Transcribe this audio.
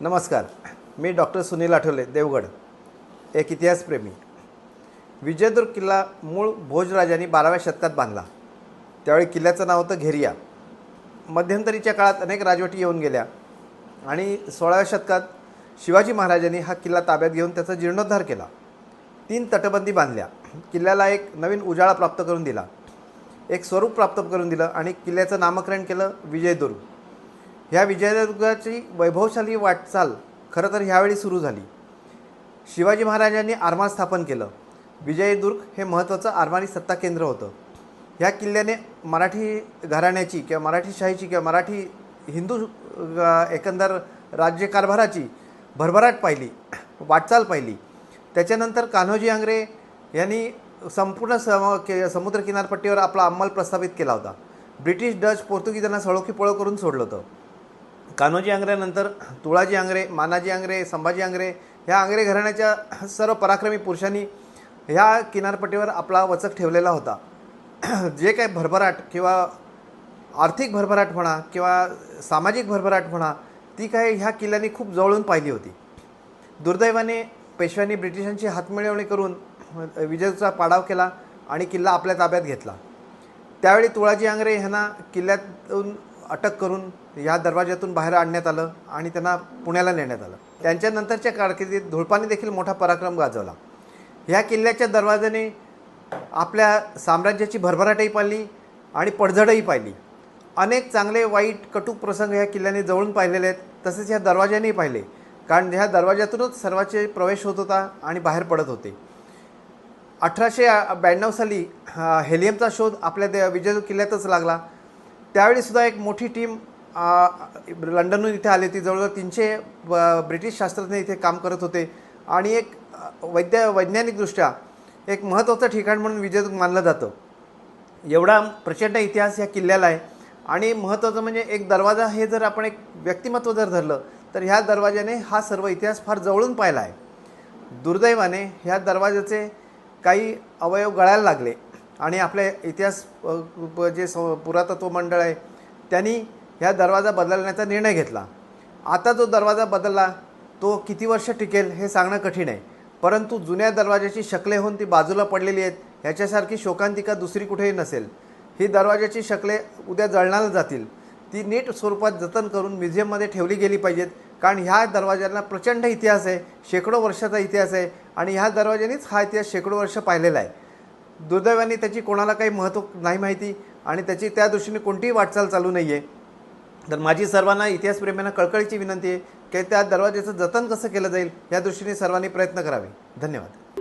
नमस्कार. मी डॉक्टर सुनील आठवले देवगड. एक इतिहासप्रेमी. विजयदुर्ग किल्ला मूळ भोजराजांनी बाराव्या शतकात बांधला. त्यावेळी किल्ल्याचं नाव होतं घेरिया. मध्यंतरीच्या काळात अनेक राजवटी येऊन गेल्या आणि सोळाव्या शतकात शिवाजी महाराजांनी हा किल्ला ताब्यात घेऊन त्याचा जीर्णोद्धार केला. तीन तटबंदी बांधल्या. किल्ल्याला एक नवीन उजाळा प्राप्त करून दिला. एक स्वरूप प्राप्त करून दिलं आणि किल्ल्याचं नामकरण केलं विजयदुर्ग. ह्या विजयदुर्गाची वैभवशाली वाटचाल खरं तर ह्यावेळी सुरू झाली. शिवाजी महाराजांनी आरमार स्थापन केलं. विजयदुर्ग हे महत्त्वाचं आरमारी सत्ता केंद्र होतं. ह्या किल्ल्याने मराठी घराण्याची किंवा मराठी शाहीची किंवा मराठी हिंदू एकंदर राज्यकारभाराची भरभराट पाहिली वाटचाल पाहिली. त्याच्यानंतर कान्होजी आंग्रे यांनी संपूर्ण सम के समुद्र किनारपट्टीवर आपला अंमल प्रस्थापित केला होता. ब्रिटिश डच पोर्तुगीजांना सळोखी पळो करून सोडलं होतं. कान्होजी आंग्रेनंतर तुळाजी आंग्रे मानाजी आंग्रे संभाजी आंग्रे ह्या आंग्रे घराण्याच्या सर्व पराक्रमी पुरुषांनी ह्या किनारपट्टीवर आपला वचक ठेवलेला होता. जे काही भरभराट किंवा आर्थिक भरभराट म्हणा किंवा सामाजिक भरभराट म्हणा ती काय ह्या किल्ल्याने खूप जवळून पाहिली होती. दुर्दैवाने पेशव्यांनी ब्रिटिशांची हातमिळवणी करून विजयचा पाडाव केला आणि किल्ला आपल्या ताब्यात घेतला. त्यावेळी तुळाजी आंग्रे ह्यांना किल्ल्यातून अटक करून या दरवाज्यातून बाहेर आणण्यात आलं आणि त्यांना पुण्याला नेण्यात आलं. त्यांच्यानंतरच्या कारकिर्दीत धुळपाने देखील मोठा पराक्रम गाजवला. ह्या किल्ल्याच्या दरवाज्याने आपल्या साम्राज्याची भरभराटही पाहिली आणि पडझडही पाहिली अनेक चांगले वाईट कटुक प्रसंग ह्या किल्ल्याने जवळून पाहिलेले आहेत. तसेच ह्या दरवाज्यानेही पाहिले. कारण ह्या दरवाज्यातूनच सर्वाचे प्रवेश होत होता आणि बाहेर पडत होते. अठराशे ब्याण्णव साली हेलियमचा शोध आपल्या दे विजय किल्ल्यातच लागला. त्यावेळीसुद्धा एक मोठी टीम लंडनहून इथे आली होती. जवळजवळ तीनशे ब- ब्रिटिश शास्त्रज्ञ इथे काम करत होते. आणि एक वैद्य वैज्ञानिकदृष्ट्या एक महत्त्वाचं ठिकाण म्हणून विजय मानलं जातं. एवढा प्रचंड इतिहास या किल्ल्याला आहे. आणि महत्त्वाचं म्हणजे एक दरवाजा हे जर आपण एक व्यक्तिमत्व जर धरलं तर ह्या दरवाज्याने हा सर्व इतिहास फार जवळून पाहिला आहे. दुर्दैवाने ह्या दरवाजाचे काही अवयव गळायला लागले. आणि आपले इतिहास जे स पुरातत्व मंडळ आहे त्यांनी ह्या दरवाजा बदलण्याचा निर्णय घेतला. आता जो दरवाजा बदलला तो किती वर्ष टिकेल हे सांगणं कठीण आहे. परंतु जुन्या दरवाजाची शकले होऊन ती बाजूला पडलेली आहेत ह्याच्यासारखी शोकांतिका दुसरी कुठेही नसेल. ही दरवाजाची शकले उद्या जळणाला जातील. ती नीट स्वरूपात जतन करून म्युझियममध्ये ठेवली गेली पाहिजेत कारण ह्या दरवाज्यांना प्रचंड इतिहास आहे शेकडो वर्षाचा इतिहास आहे आणि ह्या दरवाज्यानेच हा इतिहास शेकडो वर्ष पाहिलेला आहे. दुर्दैवाने त्याची कोणाला काही महत्त्व नाही माहिती आणि त्याची त्या दृष्टीने कोणतीही वाटचाल चालू नाही आहे तर माझी सर्वांना इतिहासप्रेमींना कळकळीची विनंती आहे की त्या दरवाज्याचं जतन कसं केलं जाईल या दृष्टीने सर्वांनी प्रयत्न करावे. धन्यवाद.